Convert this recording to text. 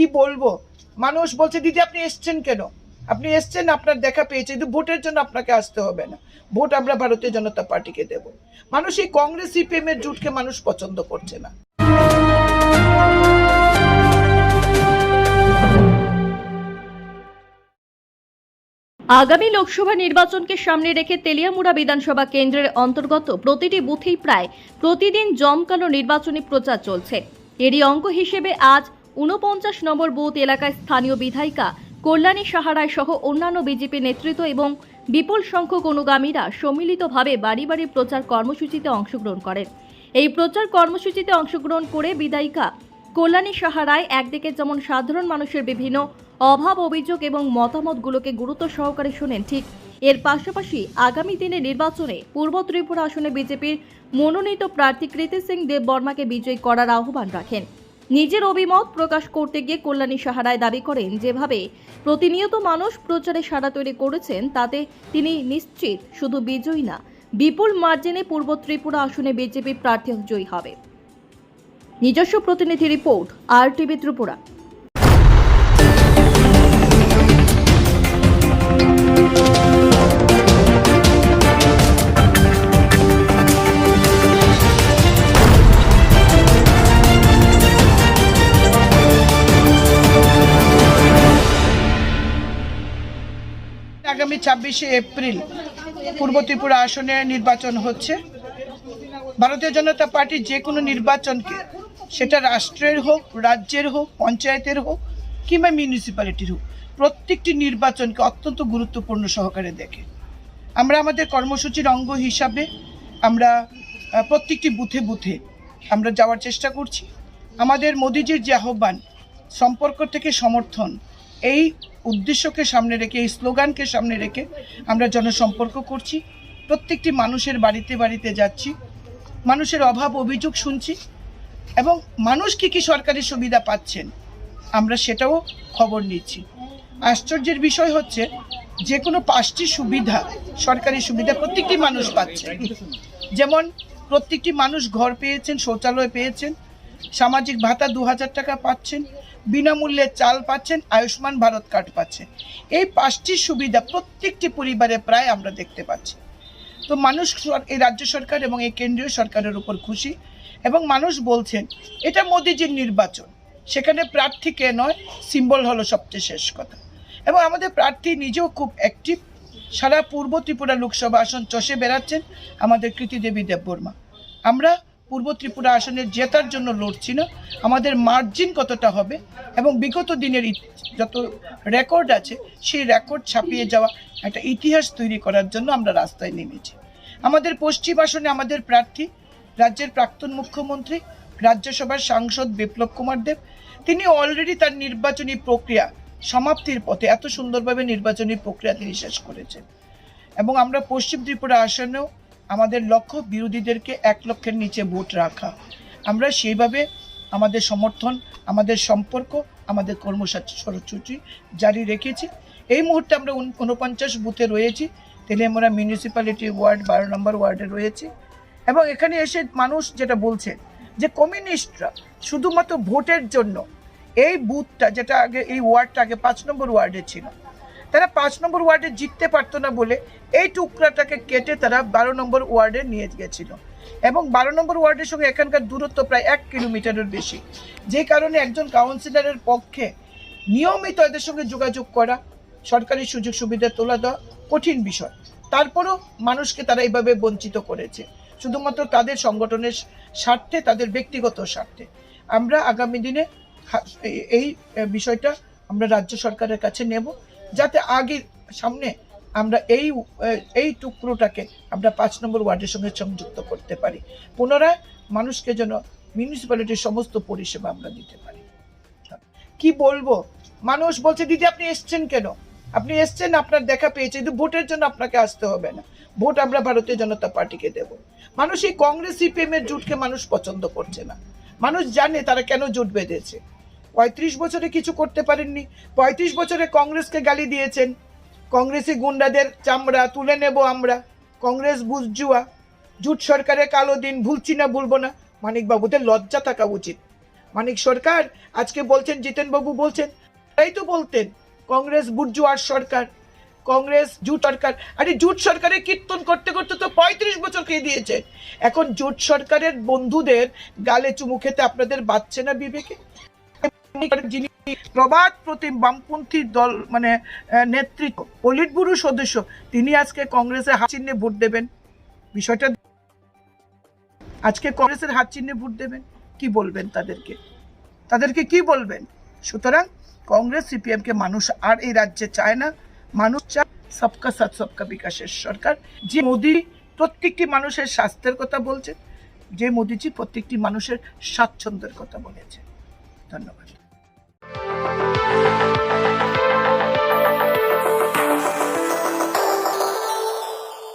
কি বলব? মানুষ বলছে, দিদি, আপনি এসছেন কেন? আপনি এসছেন, আপনার দেখা পেয়েছে, কিন্তু ভোটের জন্য আপনাকে আসতে হবে না। ভোট আমরা ভারতীয় জনতা পার্টিকে দেব। মানুষ এই কংগ্রেস সিপিএম এর জুটকে মানুষ পছন্দ করছে না। আগামী লোকসভা নির্বাচনকে সামনে রেখে তেলিয়ামুড়া বিধানসভা কেন্দ্রের অন্তর্গত প্রতিটি বুথেই প্রায় প্রতিদিন জমকালো নির্বাচনী প্রচার চলছে। এরই অঙ্গ হিসেবে আজ উনপঞ্চাশ নম্বর বুথ এলাকায় স্থানীয় বিধায়িকা কল্যাণী সাহারায় সহ অন্যান্য বিজেপি নেতৃত্ব এবং বিপুল সংখ্যক অনুগামীরা সম্মিলিতভাবে বাড়ি বাড়ি প্রচার কর্মসূচিতে অংশগ্রহণ করেন। এই প্রচার কর্মসূচিতে অংশগ্রহণ করে বিধায়িকা কল্যাণী সাহারায় একদিকে যেমন সাধারণ মানুষের বিভিন্ন অভাব, অভিযোগ এবং মতামতগুলোকে গুরুত্ব সহকারে শোনেন, ঠিক এর পাশাপাশি আগামী দিনে নির্বাচনে পূর্ব ত্রিপুরা আসনে বিজেপির মনোনীত প্রার্থী কৃতি সিং দেব বর্মাকে বিজয়ী করার আহ্বান রাখেন। নিজের অভিমত প্রকাশ করতে গিয়ে কল্যাণী সাহারায় দাবি করেন, যেভাবে প্রতিনিয়ত মানুষ প্রচারে সাড়া তৈরি করেছেন, তাতে তিনি নিশ্চিত শুধু বিজয়ী না, বিপুল মার্জিনে পূর্ব ত্রিপুরা আসনে বিজেপি প্রার্থী জয়ী হবে। নিজস্ব প্রতিনিধি রিপোর্ট আর টিভি ত্রিপুরা। আগামী ছাব্বিশে এপ্রিল পূর্ব ত্রিপুরা আসনে নির্বাচন হচ্ছে। ভারতীয় জনতা পার্টি যে কোনো নির্বাচনকে, সেটা রাষ্ট্রের হোক, রাজ্যের হোক, পঞ্চায়েতের হোক কিংবা মিউনিসিপ্যালিটির হোক, প্রত্যেকটি নির্বাচনকে অত্যন্ত গুরুত্বপূর্ণ সহকারে দেখে। আমরা আমাদের কর্মসূচির অঙ্গ হিসাবে আমরা প্রত্যেকটি বুথে বুথে আমরা যাওয়ার চেষ্টা করছি। আমাদের মোদিজির যে আহ্বান, সম্পর্ক থেকে সমর্থন, এই উদ্দেশ্যকে সামনে রেখে, এই স্লোগানকে সামনে রেখে আমরা জনসম্পর্ক করছি। প্রত্যেকটি মানুষের বাড়িতে বাড়িতে যাচ্ছি। মানুষের অভাব অভিযোগ শুনছি এবং মানুষ কী কী সরকারি সুবিধা পাচ্ছেন, আমরা সেটাও খবর নিচ্ছি। আশ্চর্যের বিষয় হচ্ছে যে কোনো পাঁচটি সুবিধা, সরকারি সুবিধা প্রত্যেকটি মানুষ পাচ্ছে। যেমন, প্রত্যেকটি মানুষ ঘর পেয়েছেন, শৌচালয় পেয়েছেন সামাজিক ভাতা দু হাজার টাকা পাচ্ছেন, বিনামূল্যে চাল পাচ্ছেন, আয়ুষ্মান ভারত কার্ড পাচ্ছেন এই পাঁচটি সুবিধা প্রত্যেকটি পরিবারে প্রায় আমরা দেখতে পাচ্ছি। তো মানুষ এই রাজ্য সরকার এবং এই কেন্দ্রীয় সরকারের উপর খুশি এবং মানুষ বলছেন, এটা মোদিজির নির্বাচন। সেখানে প্রার্থী কে নয়, সিম্বল হলো সবচেয়ে শেষ কথা। এবং আমাদের প্রার্থী নিজেও খুব অ্যাক্টিভ সারা পূর্ব ত্রিপুরা লোকসভা আসন চষে বেড়াচ্ছেন আমাদের কৃতি দেবী দেববর্মা। আমরা পূর্ব ত্রিপুরা আসনের জেতার জন্য লড়ছি না। আমাদের মার্জিন কতটা হবে এবং বিগত দিনের যত রেকর্ড আছে, সেই রেকর্ড ছাপিয়ে যাওয়া একটা ইতিহাস তৈরি করার জন্য আমরা রাস্তায় নেমেছি। আমাদের পশ্চিম আসনে আমাদের প্রার্থী, রাজ্যের প্রাক্তন মুখ্যমন্ত্রী, রাজ্যসভার সাংসদ বিপ্লব কুমার দেব। তিনি অলরেডি তার নির্বাচনী প্রক্রিয়া সমাপ্তির পথে এত সুন্দরভাবে নির্বাচনী প্রক্রিয়া তিনি শেষ করেছেন। এবং আমরা পশ্চিম ত্রিপুরা আসনেও আমাদের লক্ষ্য বিরোধীদেরকে এক লক্ষের নিচে ভোট রাখা। আমরা সেইভাবে আমাদের সমর্থন, আমাদের সম্পর্ক, আমাদের কর্মসূচি জারি রেখেছি। এই মুহূর্তে আমরা উন- ঊনপঞ্চাশ বুথে রয়েছি। তেলিয়ামুড়া মিউনিসিপ্যালিটি ওয়ার্ড বারো নম্বর ওয়ার্ডে রয়েছে। এবং এখানে এসে মানুষ যেটা বলছে যে কমিউনিস্টরা শুধুমাত্র ভোটের জন্য এই বুথটা যেটা আগে, এই ওয়ার্ডটা আগে পাঁচ নম্বর ওয়ার্ডে ছিল। তারা পাঁচ নম্বর ওয়ার্ডে জিততে পারতো না বলে এই টুকরাটাকে কেটে তারা বারো নম্বর ওয়ার্ডে নিয়ে গেছিল। এবং বারো নম্বর ওয়ার্ডের সঙ্গে এখানকার দূরত্ব প্রায় এক কিলোমিটারের বেশি। যে কারণে একজন কাউন্সিলরের পক্ষে নিয়মিত এদের সঙ্গে যোগাযোগ করা সরকারি সুযোগ সুবিধা তোলা দেওয়া কঠিন বিষয়। তারপরও মানুষকে তারা এইভাবে বঞ্চিত করেছে। শুধুমাত্র তাদের সংগঠনের স্বার্থে, তাদের ব্যক্তিগত স্বার্থে। আমরা আগামী দিনে এই- এই বিষয়টা আমরা রাজ্য সরকারের কাছে নেব। যাতে আগে সামনে আমরা এই এই টুকরোটাকে আমরা পাঁচ নম্বর ওয়ার্ডের সঙ্গে সংযুক্ত করতে পারি। পুনরায় মানুষকে যেন মিউনিসিপ্যালিটির সমস্ত পরিষেবা আমরা দিতে পারি। কি বলব? মানুষ বলছে, দিদি, আপনি এসছেন কেন? আপনি এসছেন, আপনার দেখা পেয়েছে। কিন্তু ভোটের জন্য আপনাকে আসতে হবে না। ভোট আমরা ভারতীয় জনতা পার্টিকে দেব। মানুষ এই কংগ্রেস সিপিএম এর জোটকে মানুষ পছন্দ করছে না। মানুষ জানে তারা কেন জোট বেঁধেছে। পঁয়ত্রিশ বছরে কিছু করতে পারেননি। পঁয়ত্রিশ বছরে কংগ্রেসকে গালি দিয়েছেন। কংগ্রেসি গুন্ডাদের চামড়া তুলে নেব আমরা। কংগ্রেস বুঝজুয়া। জুট সরকারের কালো দিন, ভুলছি না, ভুলবো না। মানিকবাবুদের লজ্জা থাকা উচিত। মানিক সরকার আজকে বলছেন, জিতেনবাবু বলছেন, তাই তো বলতেন, কংগ্রেস বুর্জুয়ার সরকার, কংগ্রেস জুট সরকার। আরে জুট সরকারে কীর্তন করতে করতে তো পঁয়ত্রিশ বছর খেয়ে দিয়েছে? এখন জুট সরকারের বন্ধুদের গালে চুমু খেতে আপনাদের বাচ্চে না বিবেকে? যিনি প্রবাদ প্রতিম বামপন্থী দল মানে নেতৃত্ব পলিট ব্যুরো সদস্য, তিনি আজকে কংগ্রেসের হাত চিহ্নে ভোট দেবেন। বিষয়টা আজকে কংগ্রেসের হাত চিহ্নে ভোট দেবেন। কি বলবেন তাদেরকে? তাদেরকে কি বলবেন? সুতরাং কংগ্রেস সিপিএম কে মানুষ আর এই রাজ্যে চায় না। মানুষ চায় সবকা সাথ, সবকা বিকাশের সরকার। যে মোদী প্রত্যেকটি মানুষের স্বাস্থ্যের কথা বলছেন যে মোদিজি প্রত্যেকটি মানুষের স্বাচ্ছন্দ্যের কথা বলেছে। ধন্যবাদ। Thank you.